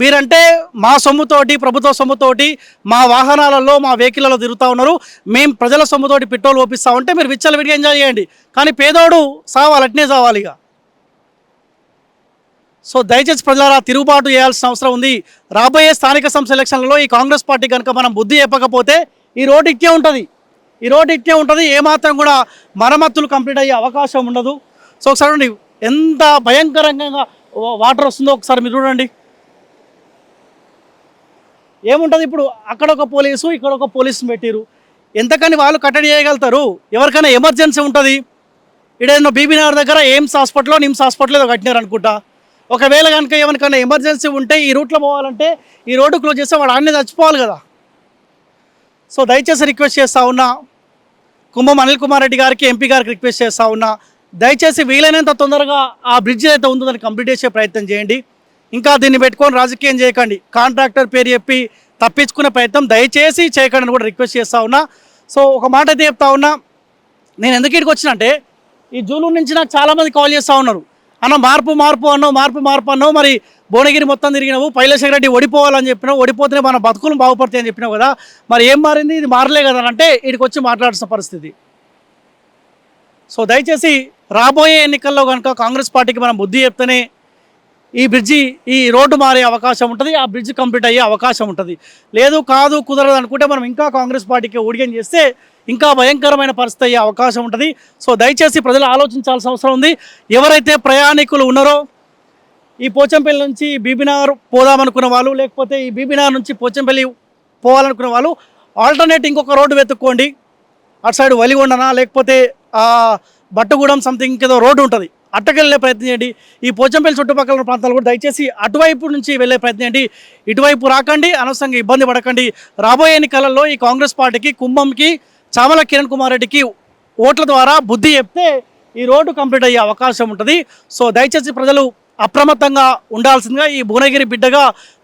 మీరంటే మా సొమ్ముతోటి ప్రభుత్వ సొమ్ముతోటి మా వాహనాలలో మా వెహికల్లో తిరుగుతూ ఉన్నారు. మేము ప్రజల సొమ్ముతోటి పెట్రోల్ ఓపిస్తా ఉంటే మీరు విచ్చలు విడిగా ఎంజాయ్ చేయండి. కానీ పేదోడు సావాలి అట్నే సావాలి ఇక. సో దయచేసి ప్రజలారా తిరుగుబాటు చేయాల్సిన అవసరం ఉంది. రాబోయే స్థానిక సంస్థ ఎలక్షన్లలో ఈ కాంగ్రెస్ పార్టీ కనుక మనం బుద్ధి చెప్పకపోతే ఈ రోడ్డు ఇట్టే ఉంటుంది. ఈ రోడ్డు ఇట్టే ఉంటుంది. ఏమాత్రం కూడా మరమ్మతులు కంప్లీట్ అయ్యే అవకాశం ఉండదు. సో ఒకసారి ఎంత భయంకరంగా వాటర్ వస్తుందో ఒకసారి మీరు చూడండి. ఏముంటుంది ఇప్పుడు? అక్కడ ఒక పోలీసు ఇక్కడ ఒక పోలీసు పెట్టిరు ఎంతకని వాళ్ళు కట్టడి చేయగలుగుతారు? ఎవరికైనా ఎమర్జెన్సీ ఉంటుంది. ఇడేనో బీబీ నగర్ దగ్గర ఎయిమ్స్ హాస్పిటల్లో నిమ్స్ హాస్పిటల్లో కట్టినారు అనుకుంటా. ఒకవేళ కనుక ఎవరికైనా ఎమర్జెన్సీ ఉంటే ఈ రూట్లో పోవాలంటే ఈ రోడ్డు క్లోజ్ చేస్తే వాడు అన్నీ చచ్చిపోవాలి కదా. సో దయచేసి రిక్వెస్ట్ చేస్తా ఉన్నా. కుంభం అనిల్ కుమార్ రెడ్డి గారికి ఎంపీ గారికి రిక్వెస్ట్ చేస్తా ఉన్నా. దయచేసి వీలైనంత తొందరగా ఆ బ్రిడ్జ్ అయితే ఉందో దాన్ని కంప్లీట్ చేసే ప్రయత్నం చేయండి. ఇంకా దీన్ని పెట్టుకొని రాజకీయం చేయకండి. కాంట్రాక్టర్ పేరు చెప్పి తప్పించుకునే ప్రయత్నం దయచేసి చేయకండి అని కూడా రిక్వెస్ట్ చేస్తూ ఉన్నా. సో ఒక మాట అయితే చెప్తా ఉన్నా. నేను ఎందుకు ఇక్కడికి వచ్చినంటే ఈ జూలూరు నుంచి నాకు చాలామంది కాల్ చేస్తూ ఉన్నారు. అన్న మార్పు మార్పు అన్నావు మార్పు మార్పు అన్నావు. మరి భువనగిరి మొత్తం తిరిగినావు పైలశేఖర రెడ్డి ఓడిపోవాలని చెప్పినావు ఓడిపోతేనే మన బతుకులు బాగుపడతాయి అని చెప్పినావు కదా. మరి ఏం మారింది? ఇది మారలే కదా అని అంటే ఇక్కడికి వచ్చి మాట్లాడాల్సిన పరిస్థితి. సో దయచేసి రాబోయే ఎన్నికల్లో కనుక కాంగ్రెస్ పార్టీకి మనం బుద్ధి చెప్తేనే ఈ బ్రిడ్జి ఈ రోడ్డు మారే అవకాశం ఉంటుంది ఆ బ్రిడ్జ్ కంప్లీట్ అయ్యే అవకాశం ఉంటుంది. లేదు కాదు కుదరదు అనుకుంటే మనం ఇంకా కాంగ్రెస్ పార్టీకి ఊడిగం చేస్తే ఇంకా భయంకరమైన పరిస్థితి అయ్యే అవకాశం ఉంటుంది. సో దయచేసి ప్రజలు ఆలోచించాల్సిన అవసరం ఉంది. ఎవరైతే ప్రయాణికులు ఉన్నారో ఈ పోచంపల్లి నుంచి బీబీనార్ పోదామనుకున్న వాళ్ళు లేకపోతే ఈ బీబీనార్ నుంచి పోచంపల్లి పోవాలనుకున్న వాళ్ళు ఆల్టర్నేట్ ఇంకొక రోడ్డు వెతుక్కోండి. అటు సైడ్ వలిగొండనా లేకపోతే బట్టగూడెం సంథింగ్ ఏదో రోడ్డు ఉంటుంది. అట్టకెళ్ళే ప్రయత్నం చేయండి. ఈ పోచంపల్లి చుట్టుపక్కల ప్రాంతాలు కూడా దయచేసి అటువైపు నుంచి వెళ్ళే ప్రయత్నం చేయండి. ఇటువైపు రాకండి అనవసరంగా ఇబ్బంది పడకండి. రాబోయే ఎన్నికలలో ఈ కాంగ్రెస్ పార్టీకి కుంభంకి చామల కిరణ్ కుమార్ రెడ్డికి ఓట్ల ద్వారా బుద్ధి చెప్తే ఈ రోడ్డు కంప్లీట్ అయ్యే అవకాశం ఉంటుంది. సో దయచేసి ప్రజలు అప్రమత్తంగా ఉండాల్సిందిగా ఈ భువనగిరి బిడ్డగా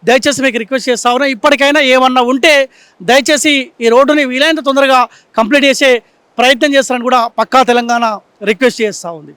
దయచేసి మీకు రిక్వెస్ట్ చేస్తా ఉన్నా. ఇప్పటికైనా ఏమన్నా ఉంటే దయచేసి ఈ రోడ్డుని వీలైనంత తొందరగా కంప్లీట్ చేసే ప్రయత్నం చేస్తారని కూడా పక్కా తెలంగాణ రిక్వెస్ట్ చేస్తూ ఉంది.